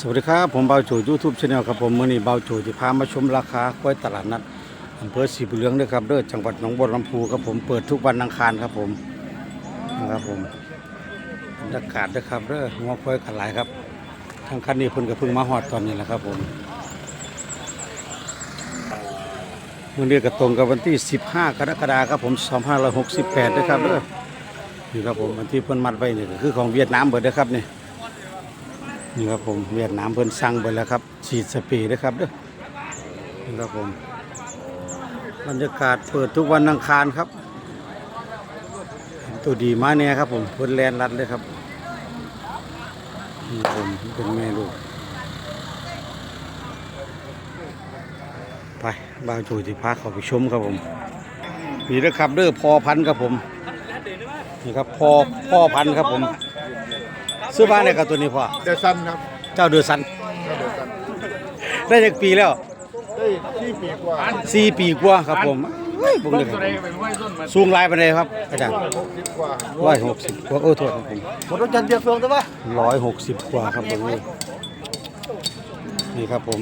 สวัสดีครับ ผมเบาโจยูทูบชาแนลครับผมเมื่อนี้เบาโจจะพามาชมราคากล้วยตลาดนัดอำเภอสีบุญเรืองด้วยครับเด้อจังหวัดหนองบัวลำพูครับผมเปิดทุกวันอังคารครับผมนะครับผมบรรยากาศด้วยครับเด้อหัวกล้วยขลายครับทางคันนี้เพิ่นก็เพิ่งมาฮอดตอนนี้แหละครับผมเมื่อนี้ก็ตรงกับวันที่ 15 กรกฎาคมครับผม2568ด้วยครับเด้อนี่ครับผมวันที่เพิ่นมัดไว้นี่ก็คือของเวียดนามเบิดเด้อครับนี่ นี่ครับผมเวียดนามเพิ่นสั่งไปแล้วครับฉีดสปรย์นะครับเด้อนี่ครับผมบรรยากาศเปิดทุกวันอังคารครับ ตัวดีมาเนี่ยครับผมเพิ่นแลนรัดเลยครับนี่ผมเป็นแม่ลูกไปบ่าวจูที่พาเขาไปชมครับผมนี่นะครับเด้อพอพันธ์ครับผมนี่ครับพอพ่อพันธ์ครับผม ซื้อบ้านไหนครับตัวนี้พ่อเดซันครับเจ้าเดือสันเดซันได้จากปีแล้วได้ที่ปีกว่าสี่ปีกว่าครับผมเฮ้ยผมเลยครับสูงหลายปานใดครับอาจารย์หกสิบกว่าร้อยหกสิบกว่าโอ้โทษครับผมหมดรถจันเดียบเฟืองใช่ปะร้อยหกสิบกว่าครับผมนี่ครับผม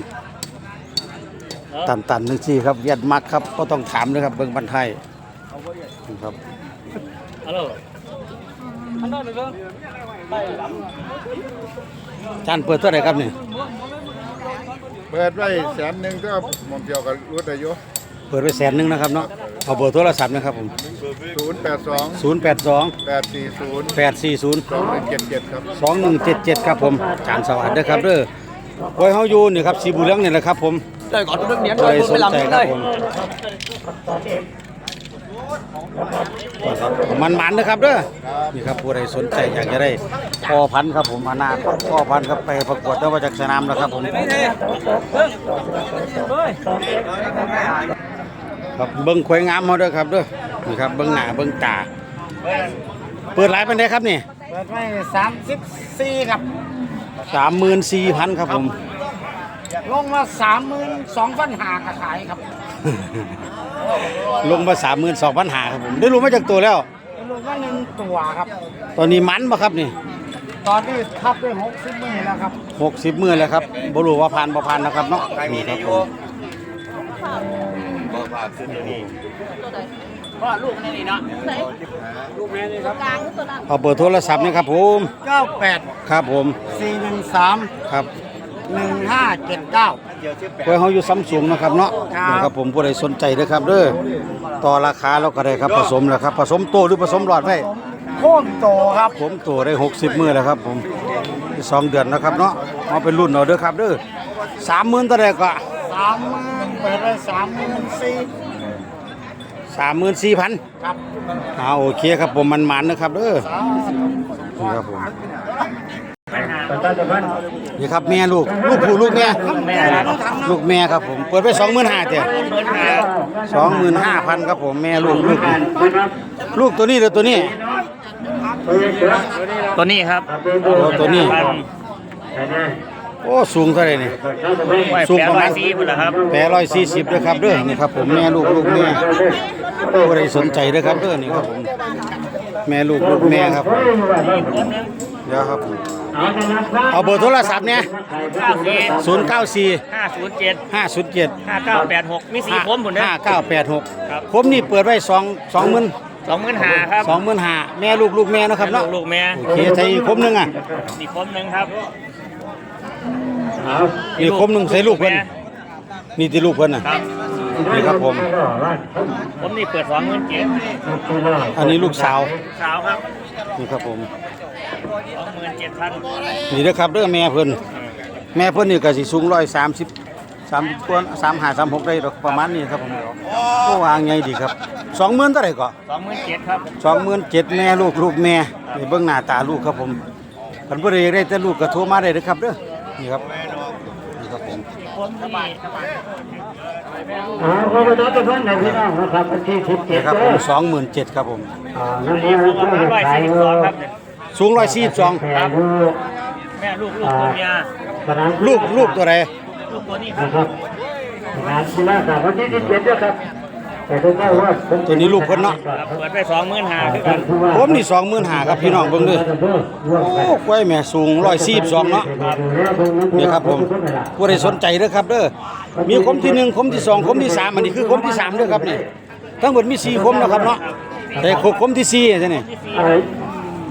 ตันตันทั้งสี่ครับเวียดมักครับก็ต้องถามเลยครับเบิ้งบันไทยนี่ครับฮัลโหลฮัลโหลหนึ่ง จานเปิดเท่าไหร่ครับนี่เปิดไว้แสนหนึ่งก็หมองเกี่ยวกับรถอายุเปิดไว้แสนหนึ่งนะครับเนาะเอาเบอร์โทรศัพท์นะครับผม ศูนย์แปดสองศูนย์แปดสองแปดสี่ศูนย์แปดสี่ศูนย์สองหนึ่งเจ็ดเจ็ดครับ สองหนึ่งเจ็ดเจ็ดครับผมจานสวัสดีครับเด้อไว้เฮาอยู่นี่ครับสีบุเรืองนี่แหละครับผมเลยก่อนตัวเนี้ยใครสนใจครับผม มันมันๆนะครับเด้อนี่ครับผู้ใดสนใจอยากจะได้พ่อพันธุ์ครับผมอนาคตพ่อพันธุ์ครับไปประกวดได้ว่าจากสนามแล้วครับผมครับเบิ้งควายงามมาเด้อครับเด้อนี่ครับเบิ้งหน้าเบิ้งตาเปิดหลายเป็นไดครับนี่เปิดไว้สามสิบสี่ครับสามหมื่นสี่พันครับผมลงมาสามหมื่นสองพันหากระขายครับ ลงมาสามหมื่นสองพันหาครับผมได้รู้มาจากตัวแล้วลงมาหนึ่งตัวครับ ตอนนี้มันปะครับนี่ตอนนี้ทับด้วยหกสิบมื่นแล้วครับหกสิบมื่นแล้วครับบรู้ว่าผ่านบ่ผ่านนะครับเนาะนี่ครับผมก็ลูกนี่นี่เนาะลูกแม่นี่ครับเอาเบอร์โทรศัพท์นี่ครับผมเก้าแปดครับผมสี่หนึ่งสามครับ หนึ่งห้าเจ็ดเก้าไว้เฮาอยู่ซัมซุงนะครับเนาะครับนี่ครับผมผู้ใดสนใจเด้อครับเด้อต่อราคาแล้วก็ได้ครับผสมแล้วครับผสมโตหรือผสมหลอดไว้โค่นโตครับ ผมโตได้ 60 มื้อแล้วครับ ผมอีกสองเดือนนะครับเนาะเอาเป็นรุ่นเอาเด้อครับเด้อ30,000เท่าใดก็สามหมื่นเปิดไว้สามหมื่นสี่34,000ครับอ่าโอเคครับผมมันมันๆนะครับเด้อสามสิบนี่ครับผม นี่ครับแม่ลูกลูกผู้ลูกแม่ลูกแม่ครับผมเปิดไปสองหมื่นห้าเจ้สองหมื่นห้าพันครับผมแม่ลูกลูกลูกตัวนี้หรือตัวนี้ ตัวนี้ครับตัวนี้โอ้สูงเท่าไหร่นี่สูงประมาณสี่พุ่นเหรอครับแปดร้อยสี่สิบด้วยครับเด้อนี่ครับผมแม่ลูกลูกแม่ผู้ใดสนใจเด้อครับเด้อนี่ครับผมแม่ลูกลูกแม่ครับเดี๋ยวครับผม เอาเบอร์โทรศัพท์เนี่ยเก้าสี่ศูนย์เก้าสี่ห้าศูนย์เจ็ดห้าศูนย์เจ็ดห้าเก้าแปดหกมีสี่ผมผมนะห้าเก้าแปดหกครับผมนี่เปิดไว้สองสองหมื่นสองหมื่นห้าครับสองหมื่นห้าแม่ลูกลูกแม่เนาะครับลูเนาะกลูกแม่โอเคใช้คมหนึ่งอะอีกผมหนึ่งครับนี่คมหนึ่งใส่ลูกเพิ่นนี่ที่ลูกเพิ่นน่ะครับ นี่ครับผม ผมนี่เปิดสองหมื่นเจ็ดอันนี้ลูกสาว สาวครับนี่ครับผมสองหมื่นเจ็ดพันนี่เด้อครับเด้อแม่เพิ่นแม่เพิ่นนี่ก็สิสูงร้อยสามสิบสามกว่าสามห้าสามหกได้ดอกประมาณนี้ครับผมก็วางไงดีครับสองหมื่นเท่าไหร่ก็สองหมื่นเจ็ดครับสองหมื่นเจ็ดแม่ลูกลูกแม่นี่เบิ่งหน้าตาลูกครับผมคันบ่ได้ได้แต่ลูกก็โทรมาได้เด้อครับเด้อนี่ครับนี่ครับผม ผมนี่อ่าขอบคุณทุกท่านในพี่น้องนะครับวันที่สิบเจ็นี่ดครับผมสองหมื่นเจ็ดครับผมอ่านั่นนี่เองผมประมาณร้อยขายสี่สิบเสองครับเนี่ยสูงร้อยสี่สิบสองแพงคือแม่ลูกลูกตัวเมียขนาดลูกลูกตัวใดลูกตัวนี้ครันะบครับขนาดที่แรกครับวันที่สิบเจ็ดด้วยครับแต่ถ้าเจ้าว่าผมตัวนี้ลูกเพิ่นเนาะครับเปิดไปสองหมื่นห้าคือกันผมนี่25,000ครับพี่น้องเบิ่งเด้อโอ้กล้วยแม่สูง142เนาะนี่ครับผมผู้ใดสนใจเด้อครับเด้อ มีคมที่หนึ่งคมที่สองคมที่สามอันนี้คือคมที่สามเด้อครับนี่ทั้งหมดมีสี่คมนะครับเนาะแต่คมที่สี่ใช่นี่อะไร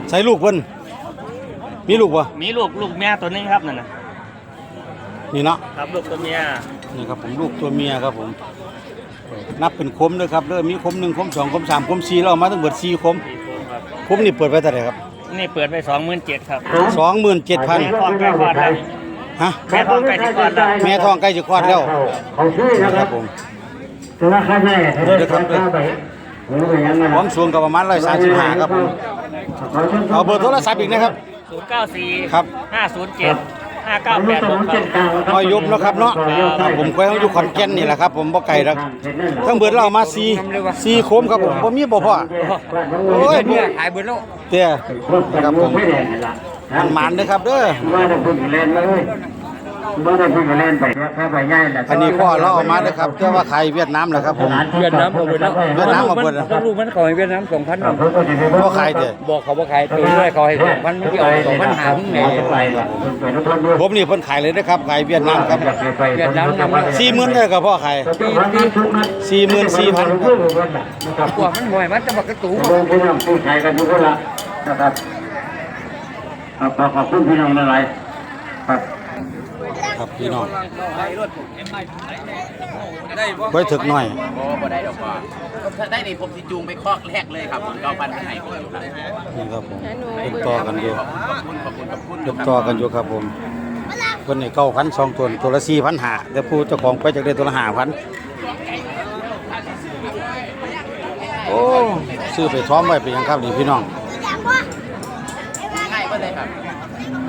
ใส่ลูกเพิ่นมีลูกบ่มีลูกลูกแม่ตัวหนึงครับนั่นนะนี่เนาะครับลูกตัวเมียนี่ครับผมลูกตัวเมียครับผมนับเป็นคมเด้อครับเด้อมีคมหนึ่งคมสองคมสามคมสี่เราเอามาทั้งหมดสี่คมสี่ตัวครับคมนี่เปิดไปเท่าไหร่ครับนี่เปิดไปสองหมื่นเจ็ดครับสองหมื่นเจ็ดพัน แม่ทองใกล้คลอดแล้วฮะแม่ทองใกล้จะคลอดแล้วแม่ท้องใกล้จะคลอดแล้วเขาซื้อนะนะคครัรับบผมแต่ว่าค่าใช้จ่ายค่าไปผมก็ยังไงความสูงก็ประมาณร้อยสามสิบห้าครับผมเอาเบอร์โทรศัพท์อีกนะครับ ศูนย์เก้าสี่ครับ ห้าศูนย์เจ็ดห้าเก้าแปดหกครับ พอยุบเนาะครับเนาะครับผมเคยอยู่ขอนแก่นนี่แหละครับ ผมบ่ไกลแล้วทั้งเบิดเราเอามาสี่สี่คมครับผมบ่มีบ่พ่อโอ้ยเนี่ยขายเบิดแล้วเตี้ย ครับผมไมันมันเด้อครับเด้อว่าได้พูดเล่นเลยว่าได้พูดเล่นไปแค่ไปง่ายแหละอันนี้พ่อเราเอามาเด้อครับแต่ว่าขายเวียดนามแหละครับผมเวียดนามเอาเบิดแล้วเวียดนามเอาเบิดแล้วต้องลูกมันขอให้เวียดนามสองพันบ่ขายเด้อบอกเขาว่าขายตัวด้วยเขาให้สองพันไมันที่เอาสองพันหาเพิ่งไหนผมนี่เพิ่นขายเลยนะครับขายเวียดนามครับเวียดนามนำสี่หมื่นเลยกับพ่อขายปีปีทุกนัดสี่หมื่นสี่พันกว่ามันห่วยมันจะบอกกระตูเดิน พี่น้องผู้ชายกันทุกคนละนะครับขอบคุณพี่น้องหลายครับครับพี่น้องไว้ถึกหน่อยบ่ได้ดอกว่าถ้าได้นี่ผมสิจูงไปคอกแรกเลยครับผมเก้าพันให้ผมอยู่ครับนี่ครับผมเป็นต่อกันอยู่ขอบคุณขอบคุณขอบคุณเป็นต่อกันอยู่ครับผมเพิ่นนี่เก้าพันสองตัวตัวละสี่พันหาแต่ผู้เจ้าของไปจากได้ตัวละห้าพันโอ้ซื้อไปซ้อมไว้เป็นหยังครับนี่พี่น้อง ง่ายก็เลยครับ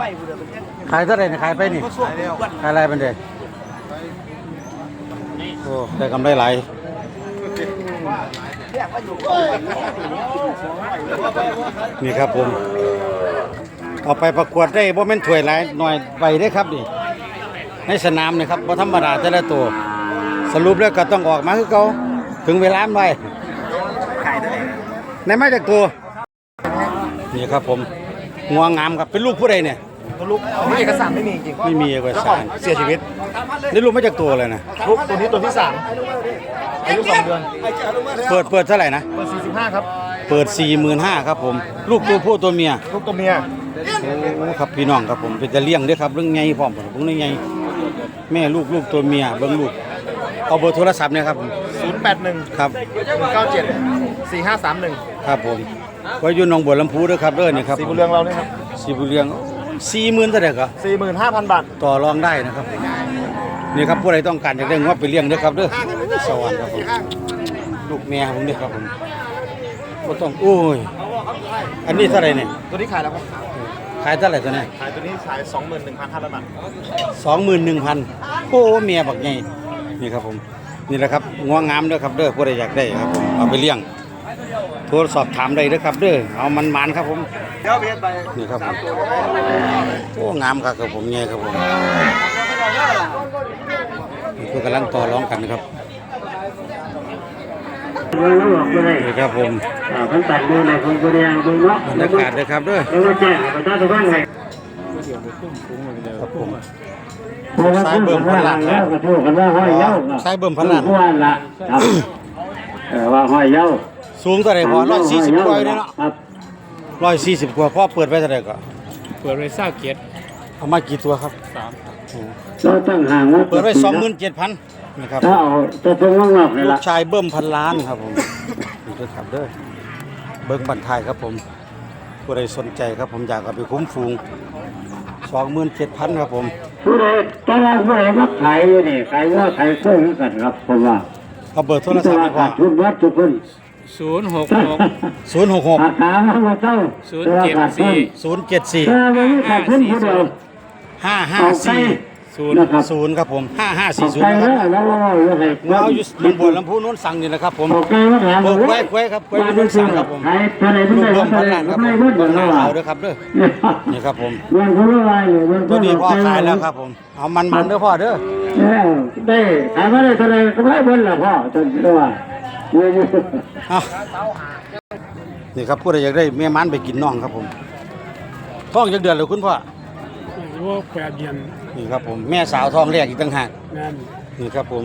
รขายเท่าไหร่เนี่ยขายไปนี่ขายอะไรเป็นเด็กโอ้ได้กำไรหลายนี่ครับผม เอาไปประกวดได้บ่แม่นถ้วยหลายหน่อยใบได้ครับนี่ ในสนามนี่ครับบ่ธรรมดาแต่ละตัว สรุปแล้วก็ต้องออกมาคือเก่าถึงเวลาไว้ในไม้จากตัว นี่ครับผมงัวงามครับเป็นลูกผู้ใดเนี่ย ไม่เอกสารไม่มีจริงไม่มีเอกสารเสียชีวิต นี่ลูกมาจากตัวเลยนะ ลูกตัวนี้ตัวที่สามอายุสองเดือนเปิดเปิดเท่าไหร่นะเบอร์สี่สิบห้าครับ เปิด 4 5 0 0 0ครับผม ลูกตัวผู้ตัวเมีย ลูกตัวเมียโอ้ครับพี่น้องครับผมเป็นจะเลี้ยงเด้วยครับเรื่องไงพร้อมผมเรื่องไงแม่ลูกลูกตัวเมียเบิ่งลูก เอาเบอร์โทรศัพท์เนี่ยครับผมศูนย์แปดหนึ่งครับ เก้าเจ็ดสี่ห้าสามหนึ่งครับผมไว้อยู่หนองบัวลำพูเด้อครับเด้อนี่ครับสีบุญเรืองเราเนี่ยครับ สีบุญเรือง สี่หมื่นเท่าไหร่ครับสี่หมื่นห้าพันบาท ต่อรองได้นะครับ นี่ครับผู้ใดต้องการอยากได้งวไปเลี้ยงเด้อครับเด้อสวรรค์ครับผมลูกแม่ผมเด้อครับผมบ่ต้องโอ้ยอันนี้เท่าไหร่เนี่ยตัวนี้ขายแล้วครับ ขายเท่าไหร่ตัวนี้ขายตัวนี้ขายสองหมื่นหนึ่งพันห้าร้อยบาท สองหมื่นหนึ่งพันโอ้เมียบักใหญ่นี่ครับผมนี่แหละครับงวงามเด้อครับเด้อผู้ใดอยากได้ครับผมเอาไปเลี้ยง โทรสอบถามได้เด้อครับเด้อเอามันมันๆครับผมเดี๋ยวเบียดไปนี่ครับผมโอ้งามครับครับผมใหญ่ครับผมนี่เพื่อกำลังต่อร้องกันนะครับเงินหลอกเลยนี่ครับผมอ่าพันตัดดูในคนตัวเดียวดูเนาะบรรยากาศเลยครับเด้อแล้วก็แจ้งประชาชนว่าไงครับผมสายเบิ่มพันล้านแล้วก็ถูกกันว่าห้อยเย้าสายเบิ่มพันล้านว่าละครับเออว่าห้อยเย้า สูงเท่าไหร่พอร้อยสี่สิบกว่าอยู่เนาะครับร้อยสี่สิบกว่าพ่อเปิดไปเท่าไหร่ก็เปิดไปเศร้าเกียรติเอามากี่ตัวครับสามเราตั้งห่างว่าเปิดไว้สองหมื่นเจ็ดพันนะครับถ้าเอาตัวตรงงอกๆเลยลูล่ะกชายเบิ่มพันล้านครับผมนี่เด้อครับเด้อเบิ่งบันทายครับผมผู้ใดสนใจครับผมอยากเอาไปคุ้มฟูงสองหมื่นเจ็ดพันครับผม ผู้ใดตอนแรกผู้ใดมาขายอยู่นี่ขายว่าขายเครื่องกันครับผมว่าเอาเบอร์โทรที่ศัตัพวท์ให้พ่อขาดทุนวัดทุกคน ศูนย์หกหกศูนย์หกหกราคามันมาเท่าศูนย์เจ็ดสี่ศูนย์เจ็ดสี่เออมันไม่ขาดทุนผู้เดียวห้าห้าเอาไปสี่ศูนย์นะครับศูนย์ครับผมห้าห้าเอาสี่ศูนไปย์นะคแล้รับวแล้วเราเอาไว้เมื่อเอาอยู่หนองบัวลำพูนู้นสั่งนี่นะครับผมเอาไปมาถามโอ้กล้วยกล้วยครับกล้วยอยู่บนสั่งครับผมใครตัวไหนลูผู้กใดร่วมผู้พันใดล้านครับผู้ผใดมผู้ใดเบิ่งหน้าว่าเอาเด้อครับเด้อนี่ครับผมเรื่องคนละวายอยู่เรื่องตัวนี้พ่อขายแล้วครับผมเอามันมันๆเด้อพ่อเด้อเออได้ขายมาได้เท่าไหรก็ไม่เบิ้ลละพ่อจนตัว เยอะเอานี่ครับผู้ใดอยากได้แม่มันไปกินน่องครับผมท้องจักเดือนเลยคุณพ่อว่าแปดเดือนนี่ครับผมแม่สาวท้องแรกอีกต่างหากนั่นนี่ครับผม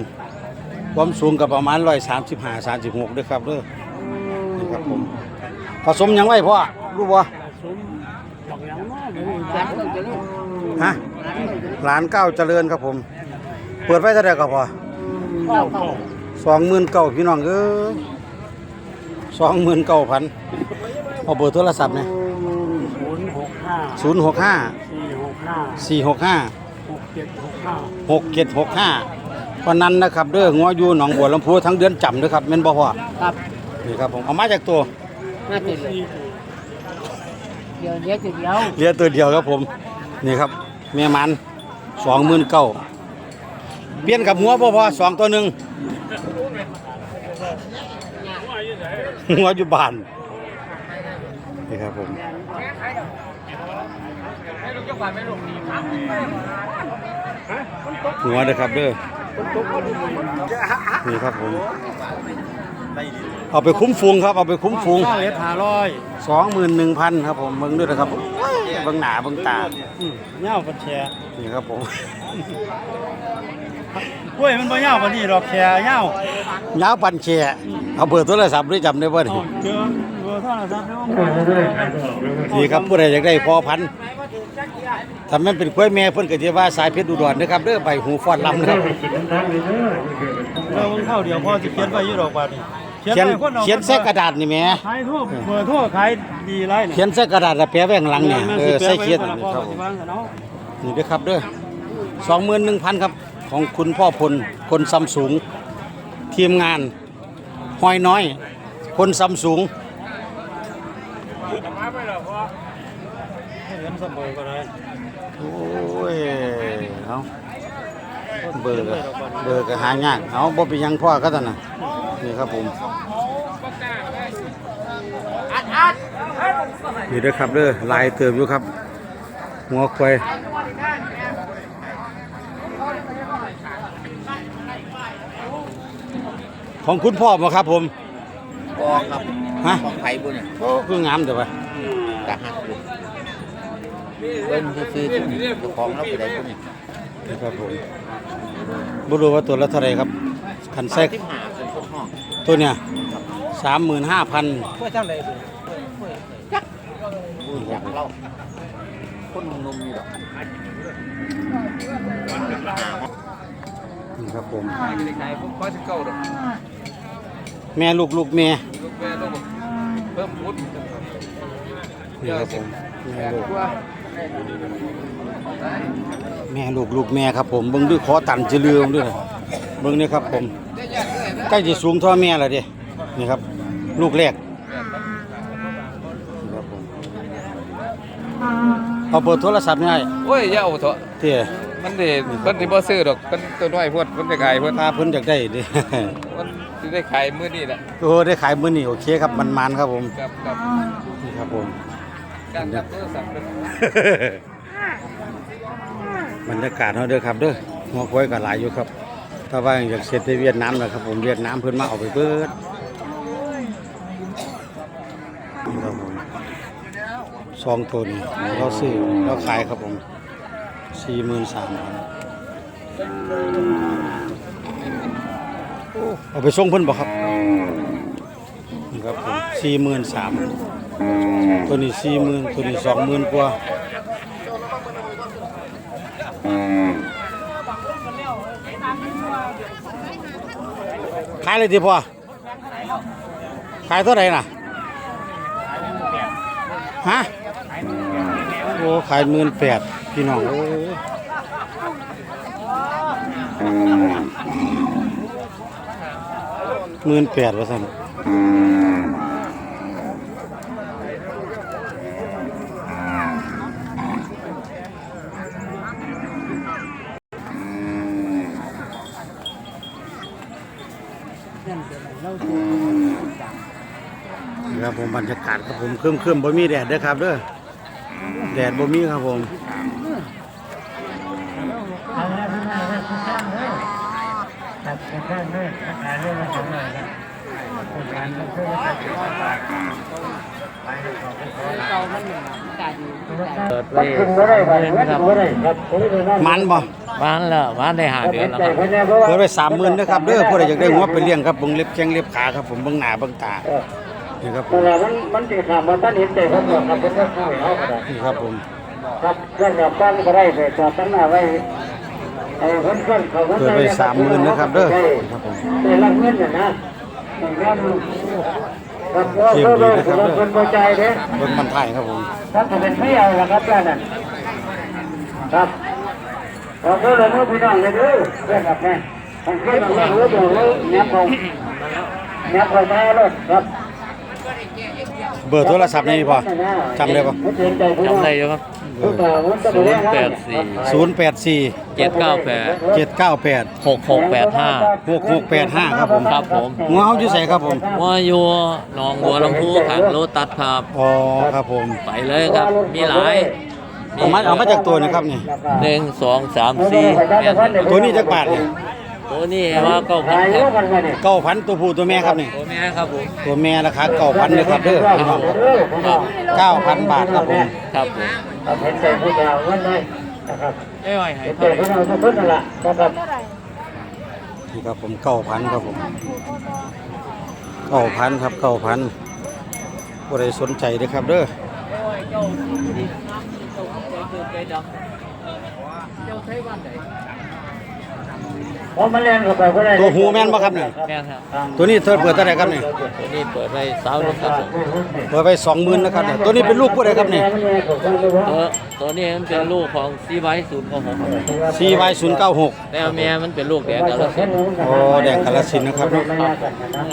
ความสูงกับประมาณร้อยสามสิบห้าสามสิบหกด้วยครับเด้อนี่ครับผมผสมหยังไว้พ่อรู้บ่สมบอกอย่างน้อยเลยจัดฮะหลานเก้าเจริญครับผม เปิดไว้เท่าไหร่ก็พอเข้าเข้า สองหมื่นเก้าพี่น้องเอ้ยสองหมื่นเก้าพันเอาเบอร์โทรศัพท์เนี่ยศูนย์หกห้าศูนย์หกห้าสี่หกห้าสี่หกห้าหกเจ็ดหกห้าหกเจ็ดหกห้าวันนั้นนะครับเด้อหัวอยู่หนองบัวลำพูทั้งเดือนจำเด้อครับแม่นบ่พ่อครับนี่ครับผมเอามาจากตัวน่าจะเลยเดี๋ยวเดี๋ยวจะเดี๋ยวเหลือตัวเดียวครับผมนี่ครับแม่มันสองหมื่นเก้าเปลี่ยนกับหัวพ่อพอสองตัวหนึ่ง หัวอยู่บ้านนี่ครับผมหัวเด้อครับเด้อนี่ครับผมเอาไปคุ้มฟูงครับเอาไปคุ้มฟูงข้าวเอ็ดห้าร้อยสองหมื่นหนึ่งพันครับผมเบิ่งด้วยนะครับเบิ่งหนาเบิ่งตาเน่าปันแชร์นี่ครับผมกล้วยมันบ่เน่าปานนี้ดอกแชร์เน่ายาวปันเชีย เอาเบอร์โทรศัพท์ด้วยจำได้บ่นี่เจอเบอร์โทรศัพท์แล้วนี่ครับผู้ใดอยากได้พอพันธุ์ถ้าแม่นเป็นกล้วยแม่เพิ่นก็สิว่าสายเพชรอุดรนะครับเด้อใบหูฟ้อนลำนะครับเราเข้าเดี๋ยวพ่อสิเขียนไว้อยู่ดอกบาดนี้เขียนเขียนใส่กระดาษนี่แหม่ขายทั่วเบอร์ทั่วขายดีไรเนี่ยเขียนใส่กระดาษแล้วแปะไว้ข้างหลังเนี่ยเออใส่เขียนนี่นี่คครัรับบผมนี่เด้อครับเด้อ21,000ครับของคุณพ่อพลคนซัมซุงทีมงาน ห้อยน้อย คนซัมซุงเอก็ได้โอ้ยเอาเบอร์ก็เบอร์ก็หายากเอาบ่เป็นยังพ่อก็ตอนน่ะนี่ครับผมนี่เด้อครับเด้อลายเติมอยู่ครับหัวควาย ของคุณพ่อบ่ครับผมกอครับฮะของไผ่บุญโอ้คืองามเด้อวะกะหักอยู่เบิ้ลซื้อๆที่เจ้าของเราไปได้บุญนี่ครับผมบ่รู้ว่าตัวละเท่าไหร่ครับคันใส่ที่หาเป็นพวกห้องตัวเนี่ยสามหมื่นห้าพันช่วยเท่าไรบุญอยากเล่าคนหนุ่มๆอยู่ดอกนี่ครับผมขายพวกร้อยสิบเก้าดอก แม่ลูกลูกแม่ลูกแม่ลูกเพิ่มพุทธนี่ครับผมแม่ลูกแม่ลูกลูกแม่ครับผมเบิ่งด้วยขอตันจะเลือมด้วยนะเบิ่งนี่ครับผมใกล้จะสูงเท่าแม่แล้วเด้นี่ครับ ลูกแรกนี่ครับผมเอาเปิดโทรศัพท์นี่ให้โอ้ยอย่าเอาเถอะเตี้ยมันสิเพิ่นสิบ่ซื้อดอกเพิ่นตัวน้อยพวดเพิ่นจะขายเพิ่นถ้าเพิ่นอยากได้เด้มันสิ ได้ขายมื้อนี้แหละโอ้ได้ขายมื้อนี้โอเคครับมันๆครับผมกับกับนี่ครับผมการกับโทรศัพท์เพิ่นบรรยากาศเขาเด้อครับเด้อหัวควายก็หลายอยู่ครับ ถ้าว่าอยากเสร็จในเวียดนามนะครับผมเวียดนามเพิ่นมาเอาไปเบิดนี่ครับผมสองตัวนี้เราซื้อเราขายครับผมสี่หมื่นสามพัน เอาไปส่งเพิ่นบ่ครับนี่ครับผมสี่หมื่นสามตัวนี้สี่หมื่นตัวนี้สองหมื่นกว่าขายเลยทีพ่อขายเท่าไหร่น่ะฮะโอ้ขายหมื่นแปดพี่น้องเอ้ หมื่นแปดว่าสั่นนี่ครับผมบรรยากาศครับผมเครื่มเครื่มๆบ่มีแดดด้อครับเด้อแดดบ่มีครับผม เปิดไปขึ้นบ่ได้ครับขึ้นบ่ได้ครับผมเลยว่ามันบ่วานแล้ววานได้หาเดือนแล้วครับเพิ่นเนี่ยเพราะว่าเปิดไปสามหมื่นนะครับเด้อผู้ใดอยากได้หัวไปเลี้ยงครับเบิ่งเล็บแข้งเล็บขาครับผมเบิ่งหน้าเบิ่งตานี่ครับผมมันมันสิถามว่าท่านเห็นใจผมบ่ครับเพิ่นก็เข้าให้เอาก็ได้นี่ครับผมครับเรื่องกับบ้านก็ได้ไปจอดตั้งหน้าไว้ เพิ่นเพิ่นเขาเปิดไปสามหมื่นนะครับเด้อครับผมด้รับเงินนะนะอย่างนั้นครับเด้เบิ่งมันไทยครับผมครับจะเป็นไม่เอาละครับด้านนั้นครับขอโทษเลยนะพี่น้องเลยเด้อเพื่อนครับแม่ผมเพื่อนเรารู้ตัวเลยแนบผมแนบผมมาเลยครับเบอร์โทรศัพท์นี่พอจำได้ปะจำได้อยู่ครับ ศูนย์แปดสี่เจ็ดเก้าแปดเจ็ดเก้าแปดหกหกแปดห้าหกหกแปดห้าครับผมครับผมงัวเฮาอยู่ใส่ครับผมว่าอยู่หนองบัวลำพูขังโลตัดครับอ๋อครับผมไปเลยครับมีหลายเอามาเอามาจากตัวนะครับนี่หนึ่งสองสามสี่แปดตัวนี้จักบาทเนี่ยตัวนี้ว่าเก้าพันถ่ายครูรัปบกันมาเนี่ยเก้าพันตัวผู้ตัวแม่ครับนี่ตัวแม่ครับผมตัวแม่ราคาเก้าพันเลยครับเด้อพี่น้องครับครับเก้าพันบาทครับผมครับผม ครับเห็นใจผู้สาววันได้นะครับเอ้ยให้เห็นใจเท่าไหร่ผู้สาวทุกคนนั่นแหละนะครับนี่ครับผมเก้าพันครับผมเก้าพันครับเก้าพันผู้ใดสนใจเด้อครับเด้อเพราะมันเล่นเข้าไปก็ได้ตัวหูแม่นบ่ครับเนี่ยแม่นครับตัวนี้เท่าเปิดเท่าไหร่ครับเนี่ยตัวนี้เปิดไว้สาวนึงครับผมเปิดไปสองหมื่นนะครับเนี่ยตัวนี้เป็นลูกผู้ใดครับเนี่ยตัวตัวนี้มันเป็นลูกของซีไวศูนย์ของผม CY ศูนย์เก้าหกแต่แม่มันเป็นลูกแดงกาลสินธุ์โอ้แดงกาลสินธุ์นะครับเนาะ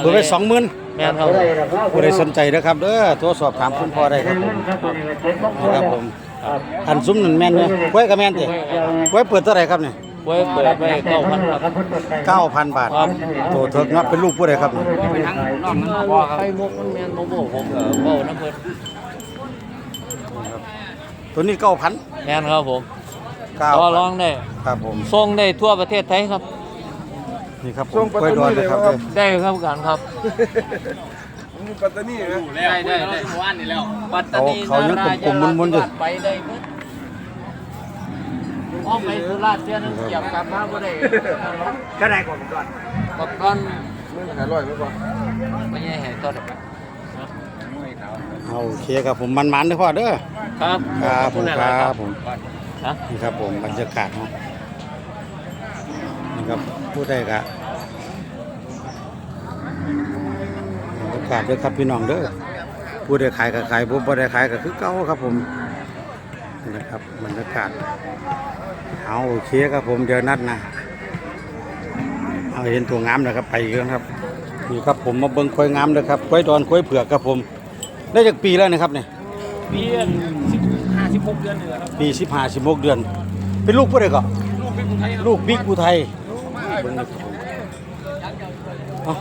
เปิดไปสองหมื่นแม่นครับผู้ใดสนใจนะครับเด้อโทรสอบถามคุณพ่อได้ครับผมนะครับผมอันซุ้มนั่นแม่นไหมกล้วยกับแม่นติกล้วยเปิดเท่าไหร่ครับเนี่ย ไว้เปิดไว้เก้าพันครับเก้าพันบาทโตเถิกเนาะเป็นลูกผู้ใดครับเนี่ยไข่มุกมันแม่นโมโมผมก็เว้าน้ำเพิ่นตัวนี้เก้าพันแม่นครับผมเก้าต่อรองได้ครับผมส่งได้ทั่วประเทศไทยครับ นี่ครับผมกล้วยดอนนะครับเด้อได้ครับกันครับปัตตานีนะได้ได้ได้หมู่บ้านนี่แล้วปัตตานีเขายังกลมๆมุนๆอยู่ไปได้ เบิดอ้อมไปสุราษฎร์เสียนึงเกี่ยวกับมาบ่ได้ก็ได้ก่อนก่อนปักก้อนมึงหาร้อยไหมบ่ไม่ใช่ให้ต้นครับเอาโอเคครับผมมันๆเด้อพ่อเด้อครับครับผมขอณคหลายๆรับผมฮะนี่ครับผมบรรยากาศเนาะนี่ครับผู้ใดกะบรรยากาศเด้อครับพี่น้องเด้อผู้ใดขายก็ขายผู้บ่ได้ขายก็คือเก่าครับผม นี่นะครับบรรยากาศเอาโอเคครับผมเดี๋ยวนัดนะเอาเห็นตัวงามนะครับไปอีกแล้วครับนี่ครับผมมาเบิ่งควายงามเลยครับควายดอนควายเผือกครับผม ได้จากปีแล้วนะครับเนี่ยปีห้าสิบหกเดือนเหนือครับปีสิบห้าสิบหกเดือน เป็นลูกผู้ใดก่อนลูกเป็นคนไทยลูกบิ๊กอุทัยเบิ่งนะครับผมเอา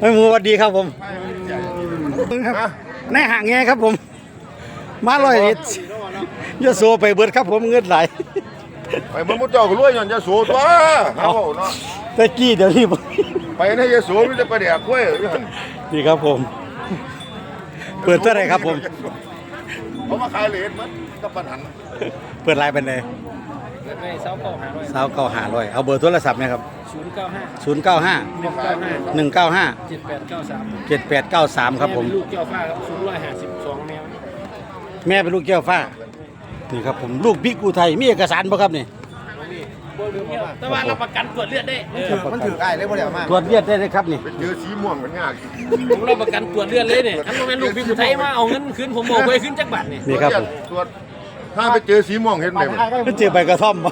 เฮ้ยหมูสวัสดีครับผมครับในห่างไงครับผม มาลอยนิด ยะโสไปเบิดครับผมเงินไหลายไปมันมุดเจ้าก็รวยย้อนยะโสตัวเอาเนาะแต่กี้เดี๋ยวนี้บ่ไปในยะโสมีแต่ไปแดกกล้วยอยู่หั่นนี่ครับผม เปิดเท่าไหร่ครับผม เขามาขายเหรียญมันก็ปัญหาเปิดไลน์เป็นไงในเสาเก้าหาร้อยสาวเก้าหาร้อยเอาเบอร์โทรศัพท์ไหมครับศูนย์เก้าห้าศูนย์เก้าห้าหนึ่งเก้าห้าหนึ่งเก้าห้าเจ็ดแปดเก้าสามเจ็ดแปดเก้าสามครับผม ลูกเจ้าฟ้าครับสูงร้อยห้าสิบสองแมวแม่เป็นลูกแก้วฟ้า นี่ครับผมลูกบิ๊กอุทัยมีเอกสารบ่ครับนี่แต่ว่าเราประกันตรวจเลือดได้เออมันถือไอ้เลยบ่ได้เอามาตรวจเลือดได้เลยครับนี่เป็นเจอสีม่วงมันยากผมเราประกันตรวจเลือดเลยเนี่ยอันนั้นลูกพี่กุไทยมาเอาเงินคืนผมบอกไปขึ้นจักบาทเนี่ยนี่ครับผมตรวจถ้าไปเจอสีม่วงเห็นไหมมันเจอใบกระท่อมบ่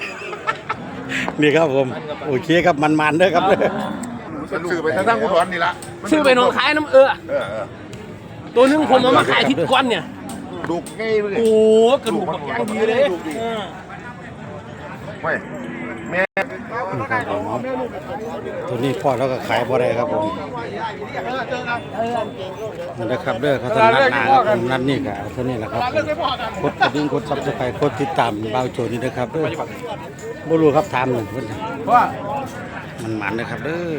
นี่ครับผมโอเคครับมันๆเด้อครับเด้อมันซื้อไปทางอุดรนี่ละซื้อไปหนองคายน้ำเออเออเออตัวหนึงผมเอามาขายทิศก้อนเนี่ย ลูกง่ายเลย โอ้กระดูกแบบย่างดีเลยเออไม่แม่นี่ครับผมตัวนี้พ่อแล้วก็ขายบ่ได้ครับผมนี่นะครับเด้อเขาต้องนัดหนาครับผมนัดนี่ก็เอาเท่านี้แหละครับผมกดกระดิ่งกดซับสไครต์กดติดตามเบาโจนี่นะครับเด้อบ่รู้ครับถามหนึ่งเพิ่นมันหมันนะครับเด้อ